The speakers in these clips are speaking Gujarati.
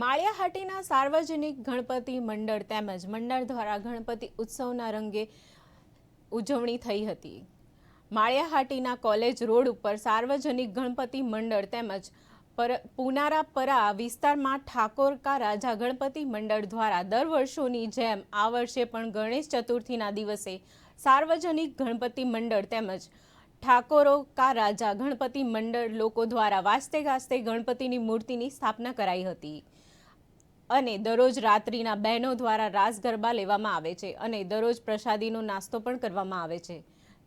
માળિયાહાટીના સાર્વજનિક ગણપતિ મંડળ તેમજ મંડળ દ્વારા ગણપતિ ઉત્સવના રંગે ઉજવણી થઈ હતી. માળિયાહાટીના કોલેજ રોડ ઉપર સાર્વજનિક ગણપતિ મંડળ તેમજ પર પુનારાપરા વિસ્તારમાં ઠાકોરકા રાજા ગણપતિ મંડળ દ્વારા દર વર્ષોની જેમ આ વર્ષે પણ ગણેશ ચતુર્થીના દિવસે સાર્વજનિક ગણપતિ મંડળ તેમજ ઠાકોરો કા રાજા ગણપતિ મંડળ લોકો દ્વારા વાસ્તે ગાસ્તે ગણપતિની મૂર્તિની સ્થાપના કરાઈ હતી. અને દરરોજ રાત્રિના બહેનો દ્વારા રાસ ગરબા લેવામાં આવે છે અને દરરોજ પ્રસાદીનો નાસ્તો પણ કરવામાં આવે છે.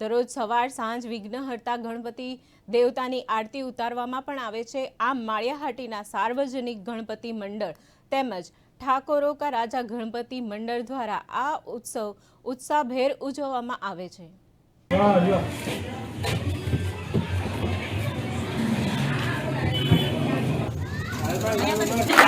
દરરોજ સવાર સાંજ વિઘ્નહર્તા ગણપતિ દેવતાની આરતી ઉતારવામાં પણ આવે છે. આમ માળિયાહાટીના સાર્વજનિક ગણપતિ મંડળ તેમજ ઠાકોરો કા રાજા ગણપતિ મંડળ દ્વારા આ ઉત્સવ ઉત્સાહભેર ઉજવવામાં આવે છે. Yeah,